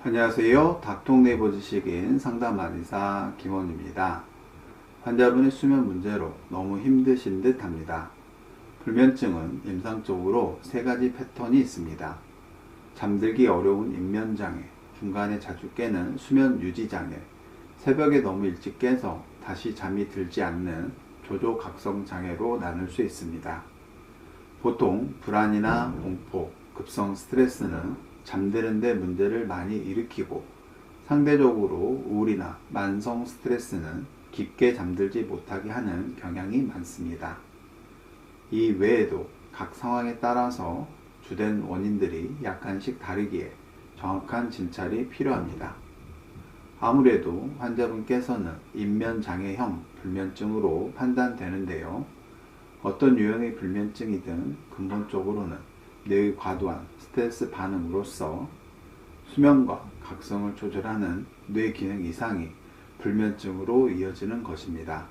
안녕하세요. 닥통네이버 지식인 상담한의사 김원입니다. 환자분의 수면 문제로 너무 힘드신 듯 합니다. 불면증은 임상적으로 세 가지 패턴이 있습니다. 잠들기 어려운 인면장애, 중간에 자주 깨는 수면 유지장애, 새벽에 너무 일찍 깨서 다시 잠이 들지 않는 조조각성 장애로 나눌 수 있습니다. 보통 불안이나 공포, 급성 스트레스는 잠드는데 문제를 많이 일으키고 상대적으로 우울이나 만성 스트레스는 깊게 잠들지 못하게 하는 경향이 많습니다. 이 외에도 각 상황에 따라서 주된 원인들이 약간씩 다르기에 정확한 진찰이 필요합니다. 아무래도 환자분께서는 인면장애형 불면증으로 판단되는데요. 어떤 유형의 불면증이든 근본적으로는 뇌의 과도한 스트레스 반응으로서 수면과 각성을 조절하는 뇌 기능 이상이 불면증으로 이어지는 것입니다.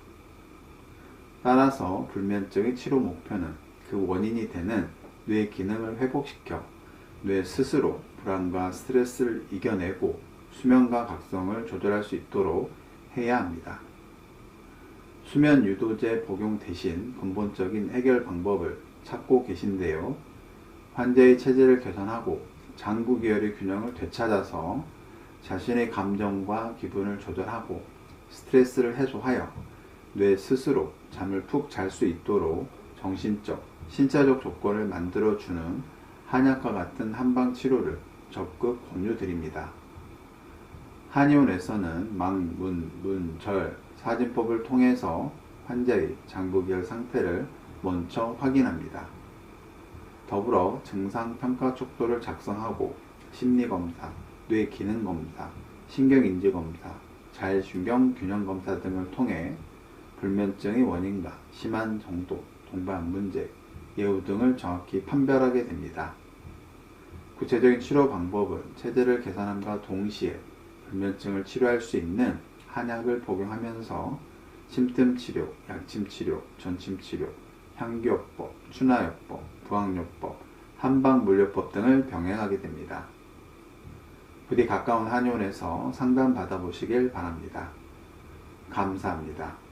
따라서 불면증의 치료 목표는 그 원인이 되는 뇌 기능을 회복시켜 뇌 스스로 불안과 스트레스를 이겨내고 수면과 각성을 조절할 수 있도록 해야 합니다. 수면 유도제 복용 대신 근본적인 해결 방법을 찾고 계신데요. 환자의 체질을 개선하고 장구 계열의 균형을 되찾아서 자신의 감정과 기분을 조절하고 스트레스를 해소하여 뇌 스스로 잠을 푹 잘 수 있도록 정신적, 신체적 조건을 만들어주는 한약과 같은 한방 치료를 적극 권유드립니다. 한의원에서는 망, 문, 문, 절, 사진법을 통해서 환자의 장부기열 상태를 먼저 확인합니다. 더불어 증상 평가 촉도를 작성하고 심리 검사, 뇌 기능 검사, 신경 인지 검사, 자율신경 균형 검사 등을 통해 불면증의 원인과 심한 정도, 동반 문제, 예후 등을 정확히 판별하게 됩니다. 구체적인 치료 방법은 체질을 개선함과 동시에 불면증을 치료할 수 있는 한약을 복용하면서 심뜸치료, 약침 치료, 전침 치료, 향기요법, 추나요법, 부항요법, 한방물리법 등을 병행하게 됩니다. 부디 가까운 한의원에서 상담 받아보시길 바랍니다. 감사합니다.